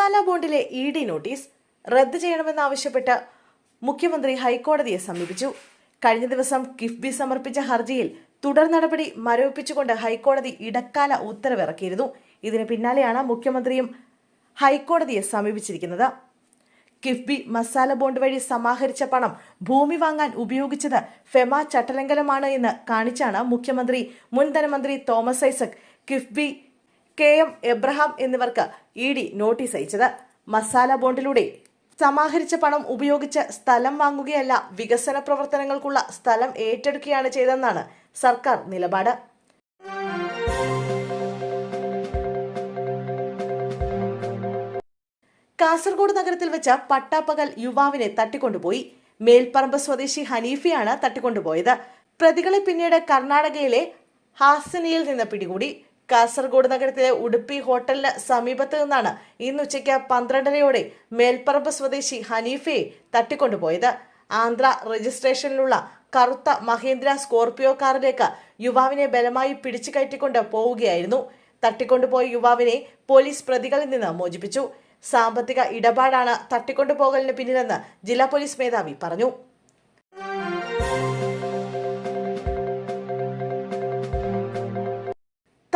മസാല ബോണ്ടിലെ E D notice റദ്ദ് ചെയ്യണമെന്നാവശ്യപ്പെട്ട് മുഖ്യമന്ത്രി ഹൈക്കോടതിയെ സമീപിച്ചു. കഴിഞ്ഞ ദിവസം കിഫ്ബി സമർപ്പിച്ച ഹർജിയിൽ തുടർ നടപടി മരവിപ്പിച്ചുകൊണ്ട് ഹൈക്കോടതി ഇടക്കാല ഉത്തരവിറക്കിയിരുന്നു. ഇതിന് പിന്നാലെയാണ് മുഖ്യമന്ത്രിയും ഹൈക്കോടതിയെ സമീപിച്ചിരിക്കുന്നത്. കിഫ്ബി മസാല ബോണ്ട് വഴി സമാഹരിച്ച പണം ഭൂമി വാങ്ങാൻ ഉപയോഗിച്ചത് ഫെമ ചട്ടലംഘനമാണ് എന്ന് കാണിച്ചാണ് മുഖ്യമന്ത്രി മുൻ ധനമന്ത്രി Thomas Isaac KIIFB K M Abraham എന്നിവർക്ക് ഇ ഡി നോട്ടീസ് അയച്ചത്. മസാല ബോണ്ടിലൂടെ സമാഹരിച്ച പണം ഉപയോഗിച്ച് സ്ഥലം വാങ്ങുകയല്ല വികസന പ്രവർത്തനങ്ങൾക്കുള്ള സ്ഥലം ഏറ്റെടുക്കുകയാണ് ചെയ്തതെന്നാണ് സർക്കാർ നിലപാട്. കാസർഗോഡ് നഗരത്തിൽ വെച്ച് പട്ടാപ്പകൽ യുവാവിനെ തട്ടിക്കൊണ്ടുപോയി. മേൽപ്പറമ്പ് സ്വദേശി ഹനീഫിയാണ് തട്ടിക്കൊണ്ടുപോയത്. പ്രതികളെ പിന്നീട് കർണാടകയിലെ ഹാസനയിൽ നിന്ന് പിടികൂടി. കാസർഗോഡ് നഗരത്തിലെ ഉടുപ്പി ഹോട്ടലിന് സമീപത്ത് നിന്നാണ് ഇന്ന് ഉച്ചയ്ക്ക് പന്ത്രണ്ടരയോടെ മേൽപ്പറമ്പ് സ്വദേശി ഹനീഫയെ തട്ടിക്കൊണ്ടുപോയത്. ആന്ധ്ര രജിസ്ട്രേഷനിലുള്ള കറുത്ത മഹേന്ദ്ര സ്കോർപിയോ കാറിലേക്ക് യുവാവിനെ ബലമായി പിടിച്ചു കയറ്റിക്കൊണ്ട് പോവുകയായിരുന്നു. തട്ടിക്കൊണ്ടുപോയ യുവാവിനെ പോലീസ് പ്രതികളിൽ നിന്ന് മോചിപ്പിച്ചു. സാമ്പത്തിക ഇടപാടാണ് തട്ടിക്കൊണ്ടുപോകലിന് പിന്നിലെന്ന് ജില്ലാ പോലീസ് മേധാവി പറഞ്ഞു.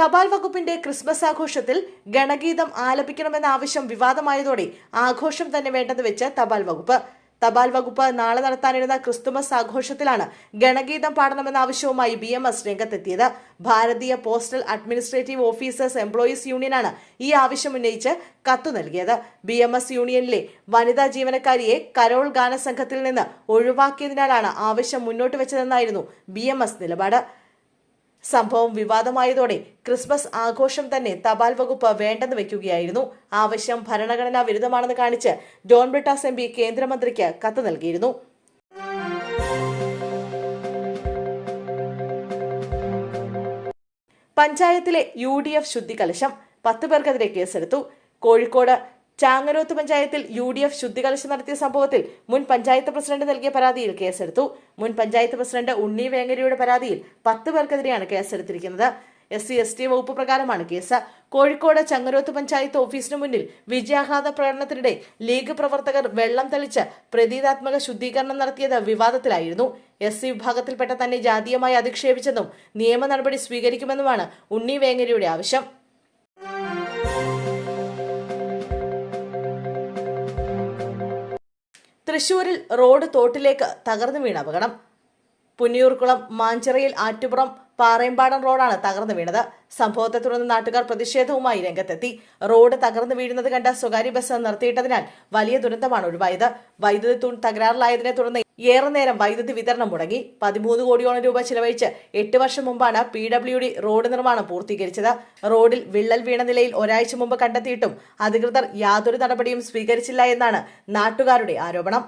തപാൽ വകുപ്പിന്റെ ക്രിസ്മസ് ആഘോഷത്തിൽ ഗണഗീതം ആലപിക്കണമെന്ന ആവശ്യം വിവാദമായതോടെ ആഘോഷം തന്നെ വേണ്ടെന്ന് വെച്ച് തപാൽ വകുപ്പ്. തപാൽ വകുപ്പ് നാളെ നടത്താനിരുന്ന ക്രിസ്തുമസ് ആഘോഷത്തിലാണ് ഗണഗീതം പാടണമെന്ന ആവശ്യവുമായി ബി എം എസ് രംഗത്തെത്തിയത്. ഭാരതീയ പോസ്റ്റൽ അഡ്മിനിസ്ട്രേറ്റീവ് ഓഫീസേഴ്സ് എംപ്ലോയീസ് യൂണിയനാണ് ഈ ആവശ്യം ഉന്നയിച്ച് കത്തു നൽകിയത്. ബി എം എസ് യൂണിയനിലെ വനിതാ ജീവനക്കാരിയെ കരോൾ ഗാനസംഘത്തിൽ നിന്ന് ഒഴിവാക്കിയതിനാലാണ് ആവശ്യം മുന്നോട്ട് വെച്ചതെന്നായിരുന്നു ബി എം എസ് നിലപാട്. സംഭവം വിവാദമായതോടെ ക്രിസ്മസ് ആഘോഷം തന്നെ തപാൽ വകുപ്പ് വേണ്ടെന്ന് വെക്കുകയായിരുന്നു. ആവശ്യം ഭരണഘടനാ വിരുദ്ധമാണെന്ന് കാണിച്ച് ജോൺ ബ്രിട്ടാസ് എം പി കേന്ദ്രമന്ത്രിക്ക് കത്ത് നൽകിയിരുന്നു. പഞ്ചായത്തിലെ യു ഡി എഫ് ശുദ്ധികലശം പത്ത് പേർക്കെതിരെ കേസെടുത്തു. കോഴിക്കോട് ചാങ്ങരോത്ത് പഞ്ചായത്തിൽ യു ഡി എഫ് ശുദ്ധികലശം നടത്തിയ സംഭവത്തിൽ മുൻ പഞ്ചായത്ത് പ്രസിഡന്റ് നൽകിയ പരാതിയിൽ കേസെടുത്തു. മുൻ പഞ്ചായത്ത് പ്രസിഡന്റ് ഉണ്ണി വേങ്ങരയുടെ പരാതിയിൽ പത്ത് പേർക്കെതിരെയാണ് കേസെടുത്തിരിക്കുന്നത്. എസ് സി എസ് ടി വകുപ്പ് പ്രകാരമാണ് കേസ്. കോഴിക്കോട് ചങ്ങരോത്ത് പഞ്ചായത്ത് ഓഫീസിന് മുന്നിൽ വിജയാഹ്ലാദ പ്രകടനത്തിനിടെ ലീഗ് പ്രവർത്തകർ വെള്ളം തളിച്ച് പ്രതീകാത്മക ശുദ്ധീകരണം നടത്തിയത് വിവാദത്തിലായിരുന്നു. എസ് സി വിഭാഗത്തിൽപ്പെട്ട തന്നെ ജാതീയമായി അധിക്ഷേപിച്ചെന്നും നിയമ നടപടി സ്വീകരിക്കുമെന്നുമാണ് ഉണ്ണി വേങ്ങരയുടെ ആവശ്യം. തൃശൂരിൽ റോഡ് തോട്ടിലേക്ക് തകർന്നു വീണ അപകടം. പുന്നിയൂർക്കുളം മാഞ്ചിറയിൽ ആറ്റുപുറം പാറയമ്പാടം റോഡാണ് തകർന്നു വീണത്. സംഭവത്തെ തുടർന്ന് നാട്ടുകാർ പ്രതിഷേധവുമായി രംഗത്തെത്തി. റോഡ് തകർന്നു വീഴുന്നത് കണ്ട സ്വകാര്യ ബസ് നിർത്തിയിട്ടതിനാൽ വലിയ ദുരന്തമാണ് ഒഴിവായത്. വൈദ്യുതി തൂൺ തകരാറിലായതിനെ തുടർന്ന് ഏറെ നേരം വൈദ്യുതി വിതരണം മുടങ്ങി. പതിമൂന്ന് കോടിയോളം രൂപ ചിലവഴിച്ച് എട്ട് വർഷം മുമ്പാണ് പി ഡബ്ല്യു ഡി റോഡ് നിർമ്മാണം പൂർത്തീകരിച്ചത്. റോഡിൽ വിള്ളൽ വീണ നിലയിൽ ഒരാഴ്ച മുമ്പ് കണ്ടെത്തിയിട്ടും അധികൃതർ യാതൊരു നടപടിയും സ്വീകരിച്ചില്ല എന്നാണ് നാട്ടുകാരുടെ ആരോപണം.